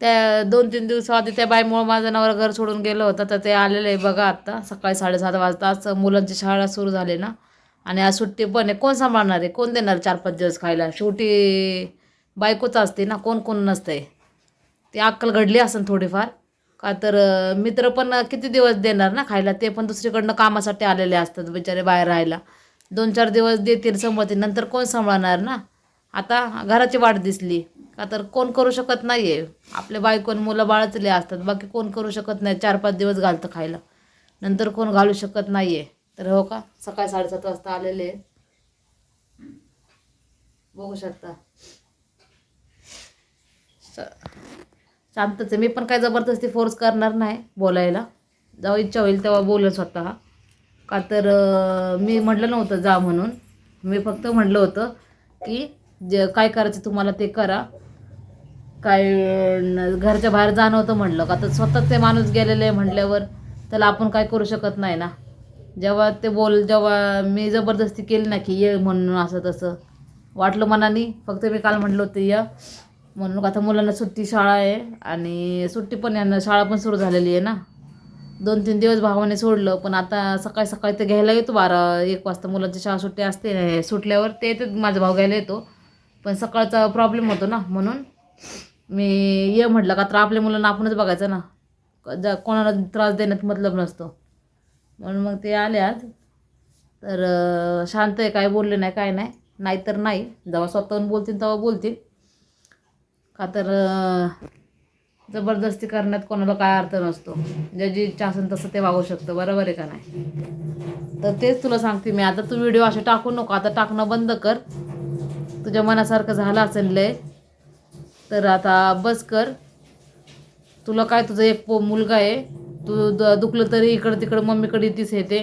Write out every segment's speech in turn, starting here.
त्या दोन तीन दिवसाआधी त्या बाईमुळं माझं नवरा घर सोडून गेलं होतं तर ते आलेलं आहे बघा आत्ता सकाळी साडेसात वाजता आज मुलांची शाळा सुरू झाली ना. आणि आज सुट्टी पण आहे. कोण सांभाळणार आहे? कोण देणार चार पाच दिवस खायला? शेवटी बायकोच असते ना. कोण कोण नसतंय. ती अक्कल घडली असेल थोडीफार. का तर मित्र पण किती दिवस देणार ना खायला? ते पण दुसरीकडनं कामासाठी आलेले असतात बिचारे बाहेर राहायला. दोन चार दिवस देतील सांभाळतील नंतर कोण सांभाळणार ना? आता घराची वाट दिसली. का तर कोण करू शकत नाही आहे आपल्या बायकोन मुलं बाळचले असतात. बाकी कोण करू शकत नाही. चार पाच दिवस घालतं खायला. नंतर कोण घालू शकत नाही आहे तर हो का? सकाळी साडेसात वाजता आलेले आहे. बघू शकता. स- शांतच आहे. मी पण काय जबरदस्ती फोर्स करणार नाही बोलायला. जेव्हा इच्छा होईल तेव्हा बोलेल स्वतः. का तर मी म्हटलं नव्हतं जा म्हणून. मी फक्त म्हटलं होतं की जे काय करायचं तुम्हाला ते करा. काय घरच्या बाहेर जाणं होतं म्हटलं का तर स्वतः ते माणूस गेलेले आहे म्हटल्यावर त्याला आपण काय करू शकत नाही ना. जेव्हा ते बोल जेव्हा मी जबरदस्ती केली ना की ये म्हणून असं तसं. वाटलं मनाने फक्त मी काल म्हटलं होतं या. म्हणून आता मुलांना सुट्टी शाळा आहे आणि सुट्टी पण यांना शाळा पण सुरू झालेली आहे ना. दोन तीन दिवस भावाने सोडलं पण आता सकाळी सकाळी ते घ्यायला येतो बारा एक वाजता मुलांची शाळा सुट्टी असते सुटल्यावर ते येतात माझा भाऊ घ्यायला येतो. पण सकाळचा प्रॉब्लेम होतो ना म्हणून. मी ये म्हटलं का तर आपल्या मुलांना आपणच बघायचं ना. ज कोणाला त्रास देण्यात मतलब नसतो. म्हणून मग ते आले आज. तर शांत आहे काय बोलले नाही काय नाही. नाहीतर नाही. जेव्हा स्वतःहून बोलतील तेव्हा बोलतील. का तर जबरदस्ती करण्यात कोणाला काय अर्थ नसतो. ज्याची इच्छा असेल तसं ते वागू शकतं. बरोबर आहे का नाही? तर तेच तुला सांगते मी. आता तू व्हिडिओ असे टाकू नको. आता टाकणं बंद कर. तुझ्या मनासारखं झालं असेल लय. तर आता बस कर. तुला काय तुझं एक पो मुलगा आहे. तू द दुखलं तरी इकडं तिकडं मम्मीकडे येतीस येते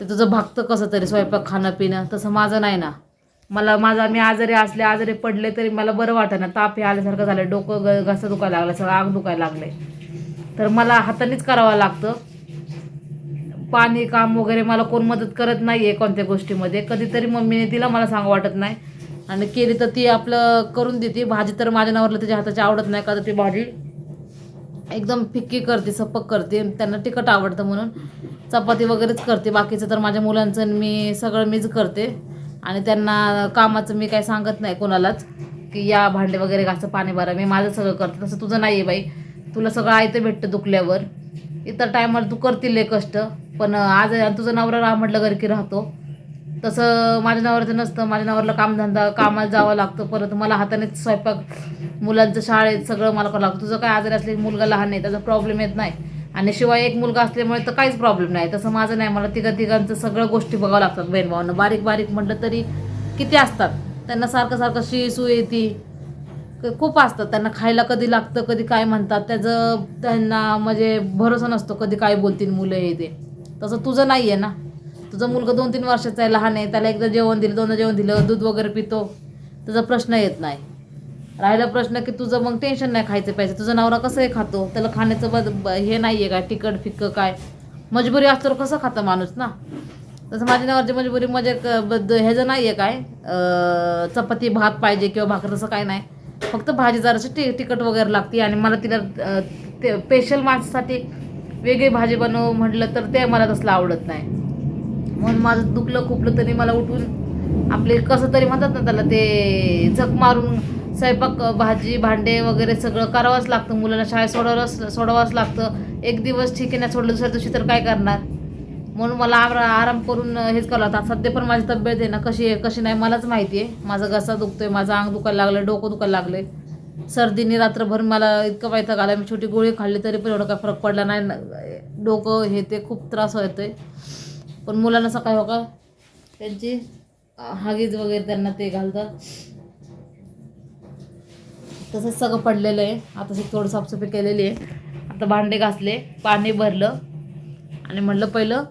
ते. तुझं भागतं कसं तरी स्वयंपाक खाणं पिणं तसं माझं नाही ना. मला माझा मी आजारी असले आजारी पडले तरी मला बरं वाटतं ना. ताप हे आल्यासारखं झालं. डोकं ग घसं दुखायला लागलं. सगळं आग दुखायला लागले तर मला हातानेच करावं लागतं. पाणी काम वगैरे मला कोण मदत करत नाही आहे कोणत्या गोष्टीमध्ये. कधीतरी मम्मीने तिला मला सांग वाटत नाही. आणि केली तर ती आपलं करून देते. भाजी तर माझ्या नावाला त्याच्या हाताची आवडत नाही का तर ती भाजी? एकदम फिक्की करते सपक करते त्यांना तिखट आवडतं म्हणून चपाती वगैरेच करते. बाकीचं तर माझ्या मुलांचं मी सगळं मीच करते. आणि त्यांना कामाचं मी काय सांगत नाही कोणालाच की या भांडे वगैरे घासं पाणी भरा. मी माझं सगळं करते. तसं तुझं नाही आहे बाई. तुला सगळं आयतं भेटतं दुखल्यावर. इतर टायमाला तू करतील कष्ट. पण आज तुझं नवरा राह म्हटलं घरी की राहतो. तसं माझ्या नवऱ्याचं नसतं माझ्या नवऱ्याला कामधंदा कामाला जावं लागतं परत मला हातानेच स्वयंपाक मुलांचं शाळेत सगळं मला करावं लागतं. तुझं काय आजारी असले की मुलगा लहान आहे त्याचा प्रॉब्लेम येत नाही. आणि शिवाय एक मुलगा असल्यामुळे तर काहीच प्रॉब्लेम नाही. तसं माझं नाही मला तिघं तिघांचं सगळं गोष्टी बघावं लागतात बहीण भावांना बारीक बारीक म्हटलं तरी किती असतात? त्यांना सारखं सारखं शी सू येते. खूप असतात. त्यांना खायला कधी लागतं कधी काय म्हणतात. त्याचं त्यांना म्हणजे भरोसा नसतो कधी काय बोलतील मुलं हे ते. तसं तुझं नाही आहे ना? तुझा मुलगा दोन तीन वर्षाचा आहे लहान आहे त्याला एकदा जेवण दिलं दोनदा जेवण दिलं दूध वगैरे पितो. त्याचा प्रश्न येत नाही. राहिला प्रश्न की तुझं मग टेन्शन नाही खायचं प्यायचं. तुझा नवरा कसं हे खातो? त्याला खाण्याचं बद ब- हे नाही आहे काय तिखट फिक्क काय? मजबुरी असतो कसं खातं माणूस ना? तसं माझ्या नवरची मजबुरी म्हणजे क- ह्याचं नाही आहे काय चपाती भात पाहिजे किंवा भाकर तसं काय नाही. फक्त भाजी जराशी ति तिखट वगैरे लागते आणि मला तिला ते स्पेशल माणसासाठी वेगळी भाजी बनवू म्हटलं तर ते मला तसलं आवडत नाही. म्हणून माझं दुखलं खुपलं तरी मला उठून आपले कसं तरी म्हणतात ना त्याला ते झक मारून स्वयंपाक भाजी भांडे वगैरे सगळं करावंच लागतं. मुलांना शाळेत सोडावंच सोडवावंच लागतं. एक दिवस ठीक आहे ना सोडलं दुसऱ्या दिवशी तर काय करणार? म्हणून मला आरा आराम करून हेच करावं लागतं. सध्या पण माझी तब्येत आहे ना कशी आहे कशी नाही मलाच माहिती आहे. माझा घसा दुखतोय माझं अंग दुखायला लागलं डोकं दुखायला लागलं सर्दीने रात्रभर मला इतकं पाहिजे आला मी छोटी गोळी खाल्ली तरी पण एवढं काय फरक पडला नाही. डोकं हे ते खूप त्रास होतोय. पण मुलांना सकाळी हो का त्यांची हागीज वगैरे त्यांना ते घालतात. तसंच सगळं पडलेलं आहे. आता ते थोडं साफसफाई केलेली आहे. आता भांडे घासले पाणी भरलं. आणि म्हटलं पहिलं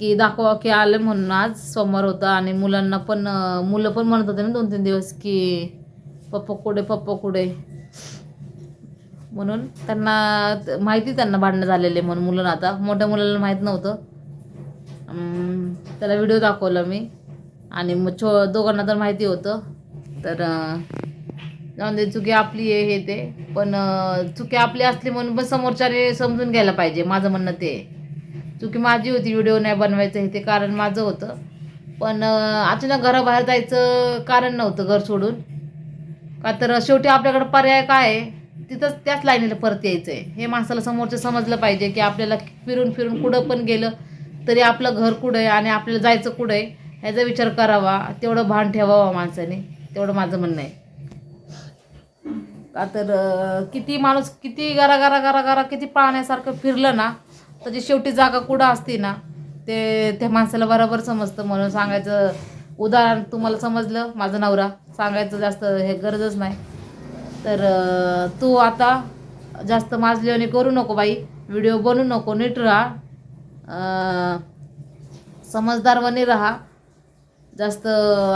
की दाखवा की आलं म्हणून आज सोमवार होता आणि मुलांना पण मुलं पण म्हणत होते ना दोन तीन दिवस की पप्पा कुठे पप्पा कुठे? म्हणून त्यांना माहिती त्यांना भांडणं झालेले म्हणून मुलांना आता. मोठ्या मुलाला माहीत नव्हतं. त्याला व्हिडिओ दाखवला मी. आणि मग छो दोघांना तर माहिती होतं. तर जाऊन दे चुकी आपली आहे हे ते. पण चुकी आपली असली म्हणून पण समोरच्याने समजून घ्यायला पाहिजे. माझं म्हणणं ते चुकी माझी होती व्हिडिओ नाही बनवायचं हे ते कारण माझं होतं. पण अचानक घराबाहेर जायचं कारण नव्हतं घर सोडून. का तर शेवटी आपल्याकडं पर्याय काय आहे? तिथंच त्याच लाईनीला परत यायचं आहे हे माणसाला समोरचं समजलं पाहिजे की आपल्याला फिरून फिरून कुठं पण गेलं तरी आपलं घर कुठं आहे आणि आपल्याला जायचं कुठं आहे ह्याचा विचार करावा. तेवढं भान ठेवावा माणसाने. तेवढं माझं म्हणणं आहे. का तर किती माणूस किती गरा गरा गरा गरा किती पाहण्यासारखं फिरलं ना त्याची शेवटी जागा कुठं असते ना ते त्या माणसाला बरोबर समजतं. म्हणून सांगायचं उदाहरण तुम्हाला समजलं माझा नवरा. सांगायचं जास्त हे गरजच नाही. तर तू आता जास्त माजल्याने करू नको बाई. व्हिडिओ बनवू नको. नीट राहा. समजदारवाने राहा. जास्त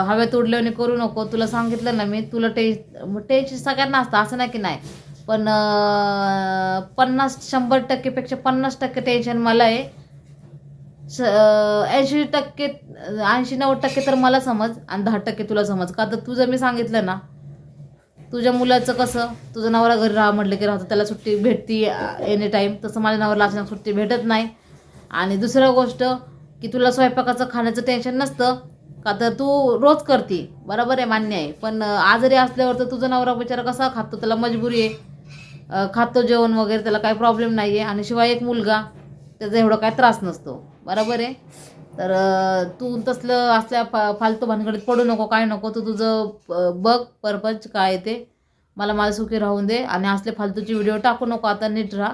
हवेत उडल्याने करू नको. तुला सांगितलं ना मी तुला टे टेन्शन सगळ्यांना असतं असं नाही की नाही. पण पन्नास शंभर टक्केपेक्षा पन्नास टक्के टेन्शन मला आहे. ऐंशी टक्के ऐंशी नव्वद टक्के तर मला समज आणि दहा टक्के तुला समज. का तर तुझं मी सांगितलं ना तुझ्या मुलाचं कसं तुझं नवरा घरी राहा म्हटलं की राहतं त्याला सुट्टी भेटती एनी टाईम तसं माझ्या नवऱ्याला अचानक सुट्टी भेटत नाही. आणि दुसरं गोष्ट की तुला स्वयंपाकाचं खाण्याचं टेन्शन नसतं का तर तू रोज करते. बरोबर आहे मान्य आहे. पण आजारी असल्यावर तर तुझा नवरा बिचारा कसा खातो? त्याला मजबुरी आहे. खातो जेवण वगैरे त्याला काही प्रॉब्लेम नाही आहे आणि शिवाय एक मुलगा त्याचा एवढा काय त्रास नसतो. बरोबर आहे? तर तू तसलं असल्या फा फालतू भानगडीत पडू नको काय नको. तू तुझं बघ परपंच काय आहे ते. मला माझं सुखी राहून दे. आणि असले फालतूचे व्हिडिओ टाकू नको. आता नीट राहा.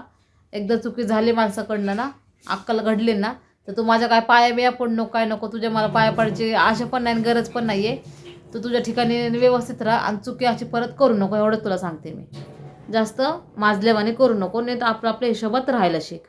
एकदा चुकी झाली माणसाकडनं ना अक्कल घडली ना तर तू माझ्या काय पाया बिया पण नको काय नको तुझ्या मला पाया पडायची आशा पण नाही आणि गरज पण नाही आहे तू तुझ्या ठिकाणी व्यवस्थित राहा आणि चुकी अशी परत करू नको एवढं तुला सांगते मी. जास्त माजल्यावाने करू नको नाही तर आपलं आपल्या हिशोबात राहायला शिक.